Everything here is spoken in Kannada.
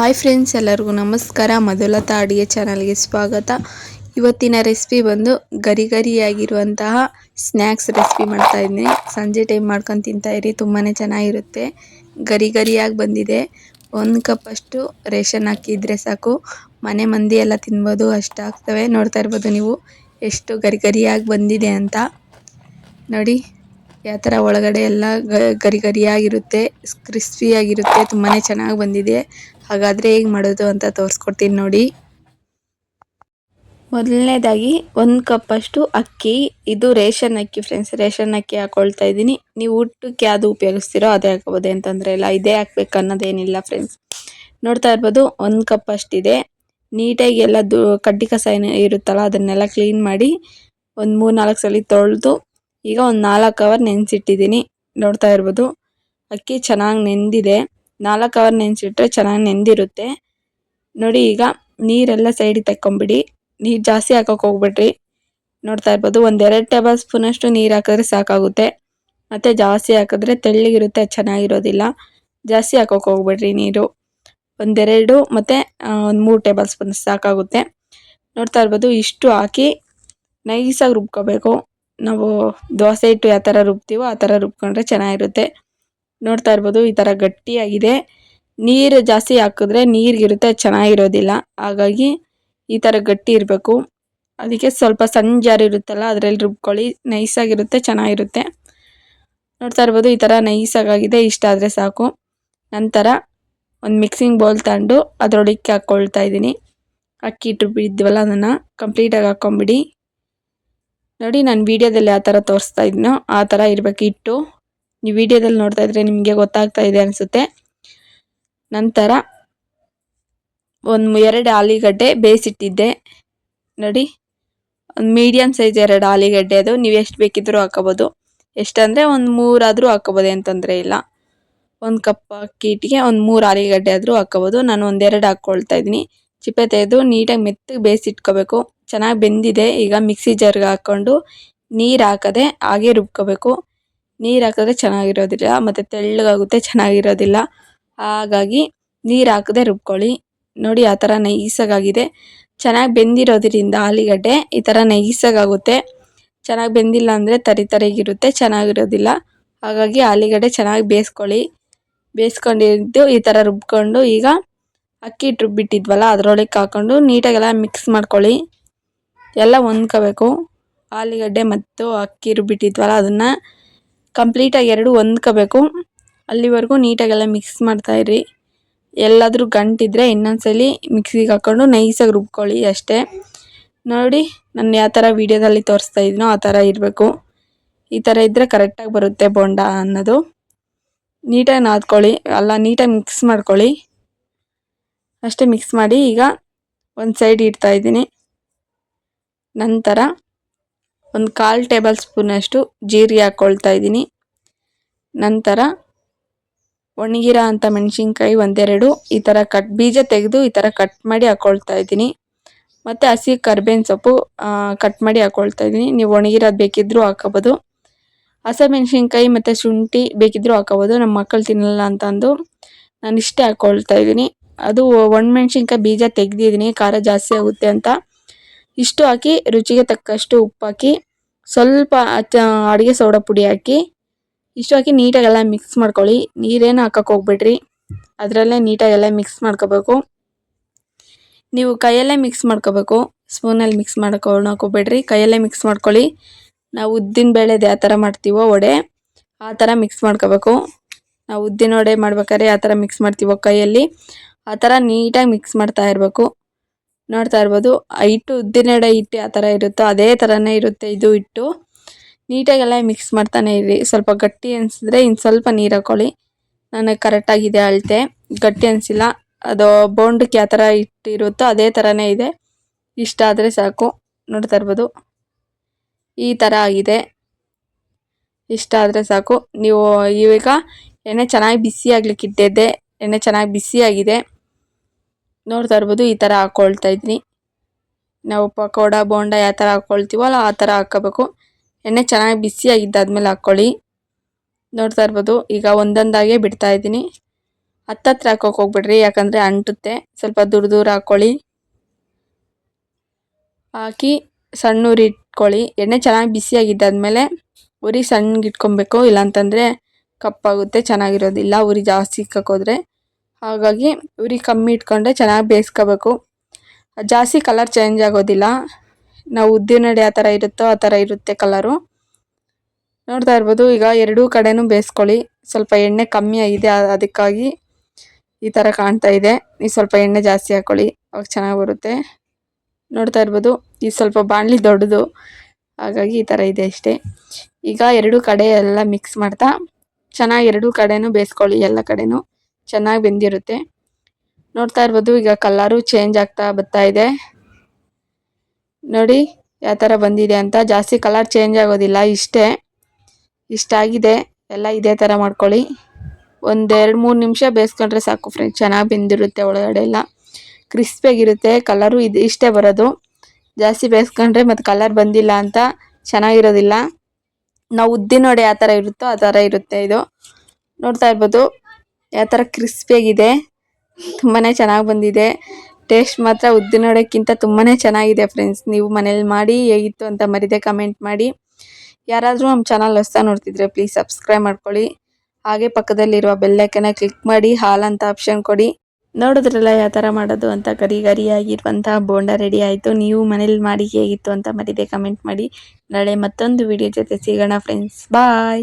ಹಾಯ್ ಫ್ರೆಂಡ್ಸ್, ಎಲ್ಲರಿಗೂ ನಮಸ್ಕಾರ. ಮಧುಲತಾ ಅಡುಗೆ ಚಾನಲ್ಗೆ ಸ್ವಾಗತ. ಇವತ್ತಿನ ರೆಸಿಪಿ ಬಂದು ಗರಿ ಗರಿಯಾಗಿರುವಂತಹ ಸ್ನ್ಯಾಕ್ಸ್ ರೆಸಿಪಿ ಮಾಡ್ತಾ ಇದ್ದೀನಿ. ಸಂಜೆ ಟೈಮ್ ಮಾಡ್ಕೊಂಡು ತಿಂತಾ ಇರಿ ತುಂಬಾ ಚೆನ್ನಾಗಿರುತ್ತೆ. ಗರಿ ಗರಿಯಾಗಿ ಬಂದಿದೆ. ಒಂದು ಕಪ್ಪಷ್ಟು ರೇಷನ್ ಹಾಕಿದರೆ ಸಾಕು. ಮನೆ ಮಂದಿ ಎಲ್ಲ ತಿನ್ಬೋದು, ಅಷ್ಟು ಆಗ್ತವೆ. ನೋಡ್ತಾ ಇರ್ಬೋದು ನೀವು ಎಷ್ಟು ಗರಿ ಗರಿಯಾಗಿ ಬಂದಿದೆ ಅಂತ. ನೋಡಿ, ಯಾವ ಥರ ಒಳಗಡೆ ಎಲ್ಲ ಗರಿ ಗರಿಯಾಗಿರುತ್ತೆ ಕ್ರಿಸ್ಪಿಯಾಗಿರುತ್ತೆ ತುಂಬಾ ಚೆನ್ನಾಗಿ ಬಂದಿದೆ. ಹಾಗಾದರೆ ಹೇಗೆ ಮಾಡೋದು ಅಂತ ತೋರಿಸ್ಕೊಡ್ತೀನಿ ನೋಡಿ. ಮೊದಲನೇದಾಗಿ ಒಂದು ಕಪ್ಪಷ್ಟು ಅಕ್ಕಿ, ಇದು ರೇಷನ್ ಅಕ್ಕಿ ಫ್ರೆಂಡ್ಸ್ ರೇಷನ್ ಅಕ್ಕಿ ಹಾಕೊಳ್ತಾ ಇದ್ದೀನಿ. ನೀವು ಊಟಕ್ಕೆ ಯಾವುದು ಉಪಯೋಗಿಸ್ತೀರೋ ಅದೇ ಹಾಕೋಬೋದು. ಅಂತಂದರೆ ಇಲ್ಲ, ಇದೇ ಹಾಕ್ಬೇಕು ಅನ್ನೋದೇನಿಲ್ಲ ಫ್ರೆಂಡ್ಸ್ ನೋಡ್ತಾ ಇರ್ಬೋದು, ಒಂದು ಕಪ್ ಅಷ್ಟಿದೆ ನೀಟಾಗಿ ಎಲ್ಲ ದು, ಕಡ್ಡಿ ಕಸ ಏನು ಇರುತ್ತಲ್ಲ, ಅದನ್ನೆಲ್ಲ ಕ್ಲೀನ್ ಮಾಡಿ ಒಂದು ಮೂರು ನಾಲ್ಕು ಸಲ ತೊಳೆದು ಈಗ ಒಂದು ನಾಲ್ಕು ಅವರ್ ನೆನೆಸಿಟ್ಟಿದ್ದೀನಿ. ನೋಡ್ತಾ ಇರ್ಬೋದು, ಅಕ್ಕಿ ಚೆನ್ನಾಗಿ ನೆಂದಿದೆ. ನಾಲ್ಕು ಅವರ್ ನೆನೆಸಿಟ್ರೆ ಚೆನ್ನಾಗಿ ನೆಂದಿರುತ್ತೆ. ನೋಡಿ ಈಗ ನೀರೆಲ್ಲ ಸೈಡಿಗೆ ತಕ್ಕೊಂಬಿಡಿ. ನೀರು ಜಾಸ್ತಿ ಹಾಕೋಕೆ ಹೋಗ್ಬಿಡ್ರಿ. ನೋಡ್ತಾ ಇರ್ಬೋದು ಒಂದೆರಡು ಟೇಬಲ್ ಸ್ಪೂನಷ್ಟು ನೀರು ಹಾಕಿದ್ರೆ ಸಾಕಾಗುತ್ತೆ. ಮತ್ತು ಜಾಸ್ತಿ ಹಾಕಿದ್ರೆ ತೆಳ್ಳಗಿರುತ್ತೆ, ಚೆನ್ನಾಗಿರೋದಿಲ್ಲ. ಜಾಸ್ತಿ ಹಾಕೋಕೆ ಹೋಗ್ಬೇಡ್ರಿ ನೀರು. ಒಂದೆರಡು ಮತ್ತು ಒಂದು ಮೂರು ಟೇಬಲ್ ಸ್ಪೂನ್ ಸಾಕಾಗುತ್ತೆ. ನೋಡ್ತಾ ಇರ್ಬೋದು ಇಷ್ಟು ಹಾಕಿ ನೈಸಾಗಿ ರುಬ್ಕೋಬೇಕು. ನಾವು ದೋಸೆ ಹಿಟ್ಟು ಯಾವ ಥರ ರುಬ್ತೀವೋ ಆ ಥರ ರುಬ್ಕೊಂಡ್ರೆ ಚೆನ್ನಾಗಿರುತ್ತೆ. ನೋಡ್ತಾ ಇರ್ಬೋದು, ಈ ಥರ ಗಟ್ಟಿಯಾಗಿದೆ. ನೀರು ಜಾಸ್ತಿ ಹಾಕಿದ್ರೆ ನೀರಿಗಿರುತ್ತೆ, ಚೆನ್ನಾಗಿರೋದಿಲ್ಲ. ಹಾಗಾಗಿ ಈ ಥರ ಗಟ್ಟಿ ಇರಬೇಕು. ಅದಕ್ಕೆ ಸ್ವಲ್ಪ ಸಣ್ಣ ಇರುತ್ತಲ್ಲ, ಅದರಲ್ಲಿ ರುಬ್ಕೊಳ್ಳಿ. ನೈಸಾಗಿರುತ್ತೆ, ಚೆನ್ನಾಗಿರುತ್ತೆ. ನೋಡ್ತಾ ಇರ್ಬೋದು, ಈ ಥರ ನೈಸಾಗಾಗಿದೆ. ಇಷ್ಟ ಆದರೆ ಸಾಕು. ನಂತರ ಒಂದು ಮಿಕ್ಸಿಂಗ್ ಬೌಲ್ ತಗೊಂಡು ಅದರೊಳಕ್ಕೆ ಹಾಕ್ಕೊಳ್ತಾ ಇದ್ದೀನಿ. ಅಕ್ಕಿ ಇಟ್ಟು ಬಿದ್ದಿದ್ವಲ್ಲ ಅದನ್ನು ಕಂಪ್ಲೀಟಾಗಿ ಹಾಕ್ಕೊಂಬಿಡಿ ನೋಡಿ, ನಾನು ವೀಡಿಯೋದಲ್ಲಿ ಆ ಥರ ತೋರಿಸ್ತಾ ಇದ್ದೀನೋ ಆ ಥರ ಇರಬೇಕು ಇಟ್ಟು. ನೀವು ವಿಡಿಯೋದಲ್ಲಿ ನೋಡ್ತಾ ಇದ್ರೆ ನಿಮಗೆ ಗೊತ್ತಾಗ್ತಾ ಇದೆ ಅನಿಸುತ್ತೆ. ನಂತರ ಒಂದು ಎರಡು ಆಲಿಗಡ್ಡೆ ಬೇಯಿಸಿಟ್ಟಿದ್ದೆ. ನೋಡಿ, ಒಂದು ಮೀಡಿಯಮ್ ಸೈಜ್ ಎರಡು ಆಲಿಗಡ್ಡೆ ಅದು. ನೀವು ಎಷ್ಟು ಬೇಕಿದ್ದರೂ ಹಾಕೋಬೋದು. ಎಷ್ಟಂದರೆ ಒಂದು ಮೂರಾದರೂ ಹಾಕೋಬೋದು ಅಂತಂದರೆ ಇಲ್ಲ. ಒಂದು ಕಪ್ ಅಕ್ಕಿ ಇಟ್ಟಿಗೆ ಒಂದು ಮೂರು ಆಲಿಗಡ್ಡೆ ಆದರೂ ಹಾಕೋಬೋದು. ನಾನು ಒಂದೆರಡು ಹಾಕ್ಕೊಳ್ತಾ ಇದ್ದೀನಿ. ಚಿಪ್ಪೆ ತೆಗೆದು ನೀಟಾಗಿ ಮೆತ್ತಗೆ ಬೇಯಿಸಿಟ್ಕೋಬೇಕು. ಚೆನ್ನಾಗಿ ಬೆಂದಿದೆ. ಈಗ ಮಿಕ್ಸಿ ಜಾರ್ಗೆ ಹಾಕ್ಕೊಂಡು ನೀರು ಹಾಕದೆ ಹಾಗೆ ರುಬ್ಕೋಬೇಕು. ನೀರು ಹಾಕಿದ್ರೆ ಚೆನ್ನಾಗಿರೋದಿಲ್ಲ, ಮತ್ತು ತೆಳ್ಳಗಾಗುತ್ತೆ ಚೆನ್ನಾಗಿರೋದಿಲ್ಲ. ಹಾಗಾಗಿ ನೀರು ಹಾಕದೆ ರುಬ್ಕೊಳ್ಳಿ. ನೋಡಿ ಆ ಥರ ನೈಸಾಗಾಗಿದೆ. ಚೆನ್ನಾಗಿ ಬೆಂದಿರೋದ್ರಿಂದ ಆಲೂಗಡ್ಡೆ ಈ ಥರ ನೈಸಾಗುತ್ತೆ ಚೆನ್ನಾಗಿ ಬೆಂದಿಲ್ಲ ಅಂದರೆ ತರಿ ತರಿಗಿರುತ್ತೆ, ಚೆನ್ನಾಗಿರೋದಿಲ್ಲ. ಹಾಗಾಗಿ ಆಲಿಗಡ್ಡೆ ಚೆನ್ನಾಗಿ ಬೇಯಿಸ್ಕೊಳ್ಳಿ ಬೇಯಿಸ್ಕೊಂಡಿದ್ದು ಈ ಥರ ರುಬ್ಕೊಂಡು ಈಗ ಅಕ್ಕಿ ಹಿಟ್ಟು ರುಬ್ಬಿಟ್ಟಿದ್ವಲ್ಲ, ಅದರೊಳಗೆ ಹಾಕ್ಕೊಂಡು ನೀಟಾಗೆಲ್ಲ ಮಿಕ್ಸ್ ಮಾಡ್ಕೊಳ್ಳಿ. ಎಲ್ಲ ಹೊಂದ್ಕೋಬೇಕು. ಆಲೂಗಡ್ಡೆ ಮತ್ತು ಅಕ್ಕಿ ರುಬ್ಬಿಟ್ಟಿದ್ವಲ್ಲ, ಅದನ್ನು ಕಂಪ್ಲೀಟಾಗಿ ಎರಡು ಹೊಂದ್ಕೋಬೇಕು. ಅಲ್ಲಿವರೆಗೂ ನೀಟಾಗೆಲ್ಲ ಮಿಕ್ಸ್ ಮಾಡ್ತಾಯಿರಿ ಎಲ್ಲಾದರೂ ಗಂಟಿದ್ರೆ ಇನ್ನೊಂದ್ಸಲಿ ಮಿಕ್ಸಿಗೆ ಹಾಕ್ಕೊಂಡು ನೈಸಾಗಿ ರುಬ್ಕೊಳ್ಳಿ ಅಷ್ಟೇ. ನೋಡಿ, ನಾನು ಯಾವ ಥರ ವೀಡಿಯೋದಲ್ಲಿ ತೋರಿಸ್ತಾ ಇದ್ದೀನೋ ಆ ಥರ ಇರಬೇಕು. ಈ ಥರ ಇದ್ದರೆ ಕರೆಕ್ಟಾಗಿ ಬರುತ್ತೆ ಬೋಂಡ ಅನ್ನೋದು. ನೀಟಾಗಿ ನಾದ್ಕೊಳ್ಳಿ. ಅಲ್ಲ, ನೀಟಾಗಿ ಮಿಕ್ಸ್ ಮಾಡ್ಕೊಳ್ಳಿ. ಅಷ್ಟೇ ಮಿಕ್ಸ್ ಮಾಡಿ ಈಗ ಒಂದು ಸೈಡ್ ಇಡ್ತಾ ಇದ್ದೀನಿ. ನಂತರ ಒಂದು ಕಾಲು ಟೇಬಲ್ ಸ್ಪೂನಷ್ಟು ಜೀರಿಗೆ ಹಾಕ್ಕೊಳ್ತಾ ಇದ್ದೀನಿ. ನಂತರ ಒಣಗಿರೋ ಅಂಥ ಮೆಣಸಿನ್ಕಾಯಿ ಒಂದೆರಡು, ಈ ಥರ ಕಟ್ ಬೀಜ ತೆಗೆದು ಈ ಥರ ಕಟ್ ಮಾಡಿ ಹಾಕ್ಕೊಳ್ತಾ ಇದ್ದೀನಿ. ಮತ್ತು ಹಸಿ ಕರ್ಬೇವಿನ ಸೊಪ್ಪು ಕಟ್ ಮಾಡಿ ಹಾಕ್ಕೊಳ್ತಾ ಇದ್ದೀನಿ. ನೀವು ಒಣಗಿರೋದು ಬೇಕಿದ್ದರೂ ಹಾಕೋಬೋದು. ಹಸಿಮೆಣ್ಸಿನ್ಕಾಯಿ ಮತ್ತು ಶುಂಠಿ ಬೇಕಿದ್ದರೂ ಹಾಕೋಬೋದು. ನಮ್ಮ ಮಕ್ಕಳು ತಿನ್ನಲ್ಲ ಅಂತಂದು ನಾನು ಇಷ್ಟೇ ಹಾಕ್ಕೊಳ್ತಾ ಇದ್ದೀನಿ. ಅದು ಒಣಮೆಣ್ಸಿನ್ಕಾಯಿ ಬೀಜ ತೆಗೆದಿದ್ದೀನಿ, ಖಾರ ಜಾಸ್ತಿ ಆಗುತ್ತೆ ಅಂತ. ಇಷ್ಟು ಹಾಕಿ, ರುಚಿಗೆ ತಕ್ಕಷ್ಟು ಉಪ್ಪು ಹಾಕಿ, ಸ್ವಲ್ಪ ಅಡುಗೆ ಸೋಡಾ ಪುಡಿ ಹಾಕಿ, ಇಷ್ಟು ಹಾಕಿ ನೀಟಾಗೆಲ್ಲ ಮಿಕ್ಸ್ ಮಾಡ್ಕೊಳ್ಳಿ. ನೀರೇನು ಹಾಕಕ್ಕೆ ಹೋಗ್ಬೇಡ್ರಿ. ಅದರಲ್ಲೇ ನೀಟಾಗೆಲ್ಲ ಮಿಕ್ಸ್ ಮಾಡ್ಕೋಬೇಕು. ನೀವು ಕೈಯಲ್ಲೇ ಮಿಕ್ಸ್ ಮಾಡ್ಕೋಬೇಕು. ಸ್ಪೂನಲ್ಲಿ ಮಿಕ್ಸ್ ಮಾಡ್ಕೊಳಕ್ಕೆ ಹೋಗ್ಬೇಡ್ರಿ ಕೈಯಲ್ಲೇ ಮಿಕ್ಸ್ ಮಾಡ್ಕೊಳ್ಳಿ. ನಾವು ಉದ್ದಿನ ಬೇಳೆದು ಯಾವ ಥರ ಮಾಡ್ತೀವೋ ವಡೆ, ಆ ಥರ ಮಿಕ್ಸ್ ಮಾಡ್ಕೋಬೇಕು. ನಾವು ಉದ್ದಿನ ವಡೆ ಮಾಡ್ಬೇಕಾದ್ರೆ ಯಾವ ಥರ ಮಿಕ್ಸ್ ಮಾಡ್ತೀವೋ ಕೈಯಲ್ಲಿ, ಆ ಥರ ನೀಟಾಗಿ ಮಿಕ್ಸ್ ಮಾಡ್ತಾ ಇರಬೇಕು. ನೋಡ್ತಾ ಇರ್ಬೋದು. ಹಿಟ್ಟು ಉದ್ದಿನಡೆ ಹಿಟ್ಟು ಯಾವ ಥರ ಇರುತ್ತೋ ಅದೇ ಥರನೇ ಇರುತ್ತೆ ಇದು ಹಿಟ್ಟು. ನೀಟಾಗೆಲ್ಲ ಮಿಕ್ಸ್ ಮಾಡ್ತಾನೆ ಇರಿ. ಸ್ವಲ್ಪ ಗಟ್ಟಿ ಅನಿಸಿದ್ರೆ ಇನ್ನು ಸ್ವಲ್ಪ ನೀರು ಹಾಕೊಳ್ಳಿ. ನನಗೆ ಕರೆಕ್ಟಾಗಿದೆ ಅಳತೆ. ಗಟ್ಟಿ ಅನಿಸಿಲ್ಲ. ಅದು ಬೋಂಡಕ್ಕೆ ಯಾವ ಥರ ಹಿಟ್ಟು ಇರುತ್ತೋ ಅದೇ ಥರನೇ ಇದೆ. ಇಷ್ಟ ಆದರೆ ಸಾಕು. ನೋಡ್ತಾ ಇರ್ಬೋದು. ಈ ಥರ ಆಗಿದೆ. ಇಷ್ಟ ಆದರೆ ಸಾಕು. ನೀವು ಈಗ ಎಣ್ಣೆ ಚೆನ್ನಾಗಿ ಬಿಸಿ ಆಗಲಿಕ್ಕಿಟ್ಟಿದ್ದೆ ಎಣ್ಣೆ ಚೆನ್ನಾಗಿ ಬಿಸಿಯಾಗಿದೆ ನೋಡ್ತಾ ಇರ್ಬೋದು, ಈ ಥರ ಹಾಕ್ಕೊಳ್ತಾ ಇದ್ದೀನಿ ನಾವು ಪಕೋಡ ಬೋಂಡ ಯಾವ ಥರ ಹಾಕ್ಕೊಳ್ತೀವಲ್ಲ ಆ ಥರ ಹಾಕ್ಕೋಬೇಕು ಎಣ್ಣೆ ಚೆನ್ನಾಗಿ ಬಿಸಿಯಾಗಿದ್ದಾದ್ಮೇಲೆ ಹಾಕ್ಕೊಳ್ಳಿ. ನೋಡ್ತಾ ಇರ್ಬೋದು, ಈಗ ಒಂದೊಂದಾಗೆ ಬಿಡ್ತಾ ಇದ್ದೀನಿ. ಹತ್ತತ್ರ ಹಾಕೋಕೆ ಹೋಗ್ಬಿಡ್ರಿ, ಯಾಕಂದರೆ ಅಂಟುತ್ತೆ. ಸ್ವಲ್ಪ ದೂರ ದೂರ ಹಾಕ್ಕೊಳ್ಳಿ. ಹಾಕಿ ಸಣ್ಣ ಉರಿ ಇಟ್ಕೊಳ್ಳಿ. ಎಣ್ಣೆ ಚೆನ್ನಾಗಿ ಬಿಸಿಯಾಗಿದ್ದಾದ್ಮೇಲೆ ಉರಿ ಸಣ್ಣಗೆ ಇಟ್ಕೊಬೇಕು ಇಲ್ಲಾಂತಂದರೆ ಕಪ್ಪಾಗುತ್ತೆ, ಚೆನ್ನಾಗಿರೋದಿಲ್ಲ, ಉರಿ ಜಾಸ್ತಿ ಇಕ್ಕಕ್ಕೋದ್ರೆ ಹಾಗಾಗಿ ಉರಿ ಕಮ್ಮಿ ಇಟ್ಕೊಂಡೆ, ಚೆನ್ನಾಗಿ ಬೇಯಿಸ್ಕೋಬೇಕು. ಜಾಸ್ತಿ ಕಲರ್ ಚೇಂಜ್ ಆಗೋದಿಲ್ಲ. ನಾವು ಉದ್ದಿನಡೆ ಆ ಥರ ಇರುತ್ತೋ ಆ ಥರ ಇರುತ್ತೆ ಕಲರು ನೋಡ್ತಾ ಇರ್ಬೋದು, ಈಗ ಎರಡೂ ಕಡೆನೂ ಬೇಯಿಸ್ಕೊಳ್ಳಿ. ಸ್ವಲ್ಪ ಎಣ್ಣೆ ಕಮ್ಮಿ ಆಗಿದೆ ಅದಕ್ಕಾಗಿ ಈ ಥರ ಕಾಣ್ತಾ ಇದೆ. ನೀವು ಸ್ವಲ್ಪ ಎಣ್ಣೆ ಜಾಸ್ತಿ ಹಾಕ್ಕೊಳ್ಳಿ, ಅವಾಗ ಚೆನ್ನಾಗಿ ಬರುತ್ತೆ. ನೋಡ್ತಾ ಇರ್ಬೋದು, ಈ ಸ್ವಲ್ಪ ಬಾಣಲಿ ದೊಡ್ಡದು. ಹಾಗಾಗಿ ಈ ಥರ ಇದೆ ಅಷ್ಟೇ. ಈಗ ಎರಡೂ ಕಡೆ ಎಲ್ಲ ಮಿಕ್ಸ್ ಮಾಡ್ತಾ, ಚೆನ್ನಾಗಿ ಎರಡೂ ಕಡೆನೂ ಬೇಯಿಸ್ಕೊಳ್ಳಿ, ಎಲ್ಲ ಕಡೆನೂ. ಚೆನ್ನಾಗಿ ಬೆಂದಿರುತ್ತೆ. ನೋಡ್ತಾ ಇರ್ಬೋದು, ಈಗ ಕಲರು ಚೇಂಜ್ ಆಗ್ತಾ ಬರ್ತಾ ಇದೆ. ನೋಡಿ, ಯಾವ ಥರ ಬಂದಿದೆ ಅಂತ. ಜಾಸ್ತಿ ಕಲರ್ ಚೇಂಜ್ ಆಗೋದಿಲ್ಲ, ಇಷ್ಟೇ. ಇಷ್ಟಾಗಿದೆ ಎಲ್ಲ ಇದೇ ಥರ ಮಾಡ್ಕೊಳ್ಳಿ. ಒಂದೆರಡು ಮೂರು ನಿಮಿಷ ಬೇಯಿಸ್ಕೊಂಡ್ರೆ ಸಾಕು ಫ್ರೆಂಡ್ಸ್ ಚೆನ್ನಾಗಿ ಬೆಂದಿರುತ್ತೆ ಒಳಗಡೆ ಎಲ್ಲ. ಕ್ರಿಸ್ಪಿಯಾಗಿರುತ್ತೆ ಕಲರು ಇದು ಇಷ್ಟೇ ಬರೋದು. ಜಾಸ್ತಿ ಬೇಯಿಸ್ಕೊಂಡ್ರೆ ಮತ್ತು ಕಲರ್ ಬಂದಿಲ್ಲ ಅಂತ ಚೆನ್ನಾಗಿರೋದಿಲ್ಲ. ನಾವು ಉದ್ದಿನ ವಡೆ ಯಾವ ಥರ ಇರುತ್ತೋ ಆ ಥರ ಇರುತ್ತೆ ಇದು. ನೋಡ್ತಾ ಇರ್ಬೋದು ಯಾವ ಥರ ಕ್ರಿಸ್ಪಿಯಾಗಿದೆ ತುಂಬಾ ಚೆನ್ನಾಗಿ ಬಂದಿದೆ. ಟೇಸ್ಟ್ ಮಾತ್ರ ಉದ್ದಿನ ವಡೆಕ್ಕಿಂತ ತುಂಬಾ ಚೆನ್ನಾಗಿದೆ ಫ್ರೆಂಡ್ಸ್ ನೀವು ಮನೇಲಿ ಮಾಡಿ ಹೇಗಿತ್ತು ಅಂತ ಮರಿದೆ ಕಮೆಂಟ್ ಮಾಡಿ. ಯಾರಾದರೂ ನಮ್ಮ ಚಾನಲ್ ಹೊಸ್ತಾ ನೋಡ್ತಿದ್ರೆ ಪ್ಲೀಸ್ ಸಬ್ಸ್ಕ್ರೈಬ್ ಮಾಡ್ಕೊಳ್ಳಿ. ಹಾಗೆ ಪಕ್ಕದಲ್ಲಿರುವ ಬೆಲ್ಲೈಕನ್ನ ಕ್ಲಿಕ್ ಮಾಡಿ, ಹಾಲ್ ಅಂತ ಆಪ್ಷನ್ ಕೊಡಿ. ನೋಡಿದ್ರಲ್ಲ ಯಾವ ಥರ ಮಾಡೋದು ಅಂತ ಗರಿ ಗರಿಯಾಗಿರುವಂತಹ ಬೋಂಡ ರೆಡಿ ಆಯಿತು. ನೀವು ಮನೇಲಿ ಮಾಡಿ ಹೇಗಿತ್ತು ಅಂತ ಮರಿದೆ ಕಮೆಂಟ್ ಮಾಡಿ. ನಾಳೆ ಮತ್ತೊಂದು ವಿಡಿಯೋ ಜೊತೆ ಸಿಗೋಣ ಫ್ರೆಂಡ್ಸ್ ಬಾಯ್